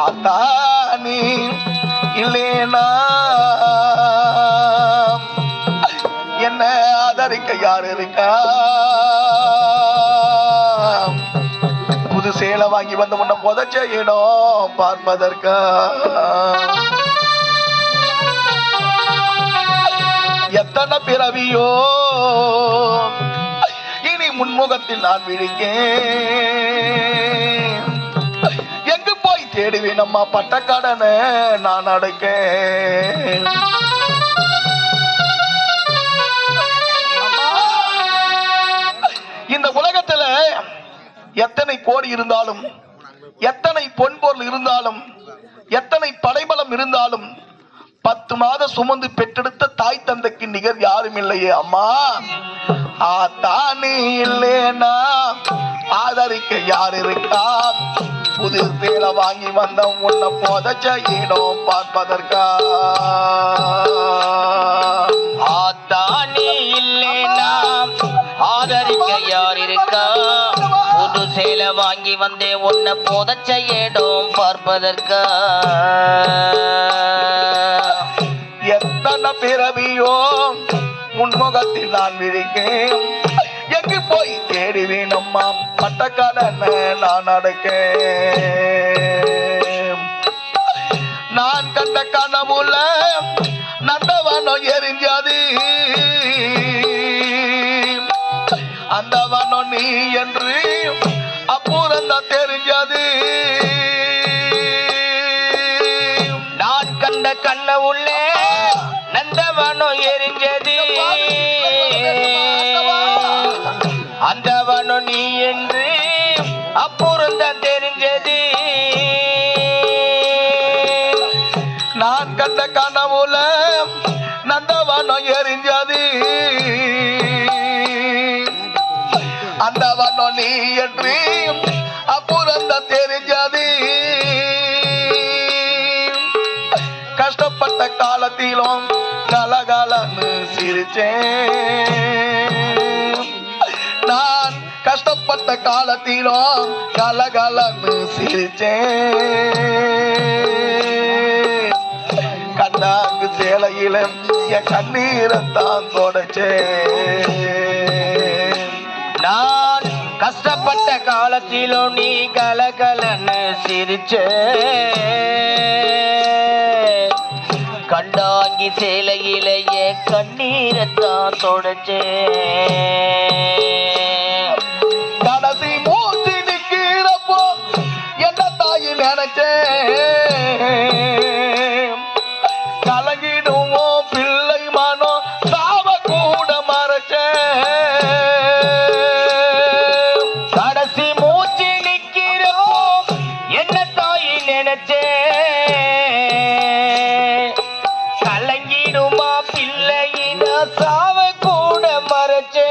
ஆத்தா நீ இல்லேனா என்ன ஆதரிக்க யார் இருக்கா? புது சேலை வாங்கி வந்த முன்ன புதைச்ச இடம் பார்ப்பதற்கா? எத்தனை பிறவியோ? இனி முன்முகத்தில் நான் விழிக்கேன். தேடுவேன் அம்மா பட்டக்கடனை நான் அடைக்கேன். இந்த உலகத்துல எத்தனை கோடி இருந்தாலும் எத்தனை பொன்பொருள் இருந்தாலும் எத்தனை படைபலம் இருந்தாலும் பத்து மாதம் சுமந்து பெற்றெடுத்த தாய் தந்தைக்கு நிகர் யாரும் இல்லையே அம்மா. ஆத்தானே இல்லேனா ஆதரிக்க யார் இருக்கா புது சேலை வாங்கி வந்த உன்னை போதச்ச இடம் பார்ப்பதற்கா. ஆத்தானி இல்லேனா ஆதரிக்க யார் இருக்கா? புது சேலை வாங்கி வந்தே உன்னை புதைச்ச இடம் பார்ப்பதற்கா. எத்தனை பிறவியோ முன்முகத்தில் நான் விழிக்கேன் போய் தேடுவேன் அம்மா பட்டக்கடனை நான் அடைக்கேன். நான் கண்ட கனவுல நந்தவனம் எரிஞ்சது. அந்தவனம் நீ என்று அப்புறந்தான் தெரிஞ்சது. சொன்ன நீ என்று அப்புறந்தான் தெரிஞ்சது. நான் கண்ட கனவுல நந்தவனம் எரிஞ்சது. அந்த வனம் நீ என்று அப்புறந்த தெரிஞ்சது. கஷ்டப்பட்ட காலத்திலும் கலகலன்னு சிரிச்சேன். கஷ்டப்பட்ட காலத்திலும் கலகலன்னு சிரிச்சேன். கண்ணாங்கு சேலையில என் கண்ணீரத்தான் தொடச்சேன். நான் கஷ்டப்பட்ட காலத்திலும் நீ கலகலன்னு சிரிச்ச கண்டாங்கி சேலையிலேயே கண்ணீரத்தான் தொடச்சே கடைசி வேணுமா பிள்ளையின சாவ கூட மறைச்சே.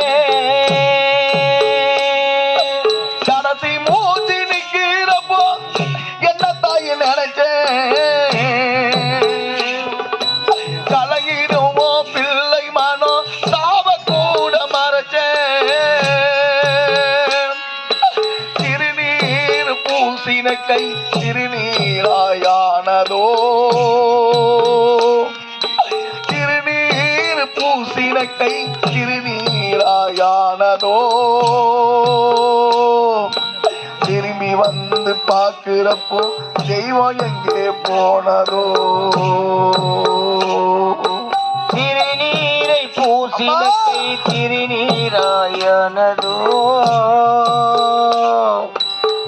கடைசி மூச்சு நிக்கிறப்போ என்ன தாய் நினைச்சேன் கலகிடுமோ பிள்ளை மனோ சாவ கூட மறைச்சேன் திருநீர் பூசின கை திருநீராயானதோ பூசின கை திருநீராயானதோ திரும்பி வந்து பார்க்கிறப்போ தெய்வம் எங்கே போனதோ? திருநீரை பூசினத்தை திருநீராயானதோ?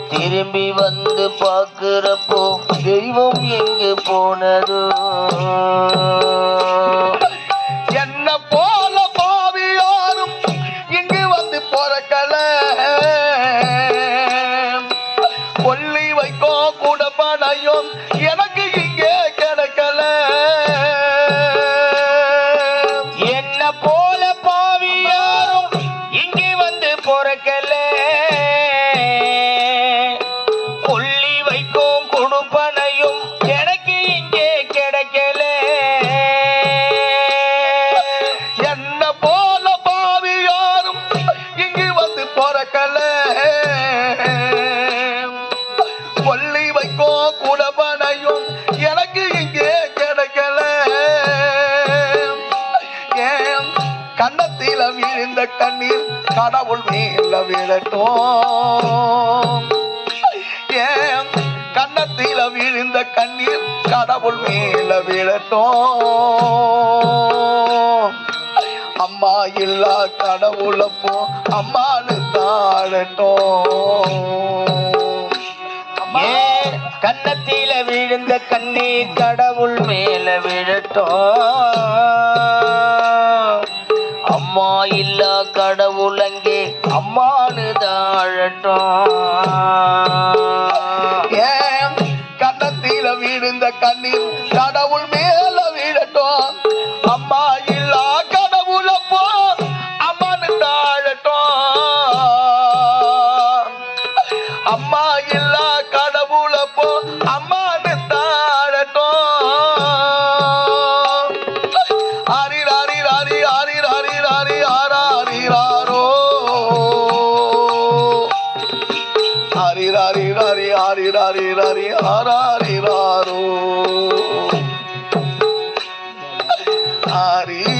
திரும்பி வந்து பார்க்கிறப்போ தெய்வம் எங்கு போனதோ? போல பாவி யாரும் இங்கே வந்து பொறக்கல. கண்ணீர் கடவுள் மேல விழட்டும் ஏன் கண்ணத்தில விழுந்த கண்ணீர் கடவுள் மேல விழட்டும் அம்மா இல்லா கடவுளப்போ அம்மானு தாழட்டும் கண்ணத்தில விழுந்த கண்ணீர் கடவுள் மேல விழட்டும் அம்மா இல்ல கடவுளங்கே அம்மானு தாழட்டும் ஏன் கன்னத்தில விழுந்த கண்ணீர் ஹரி ஹரி ஹரி ஹரோ ஹரி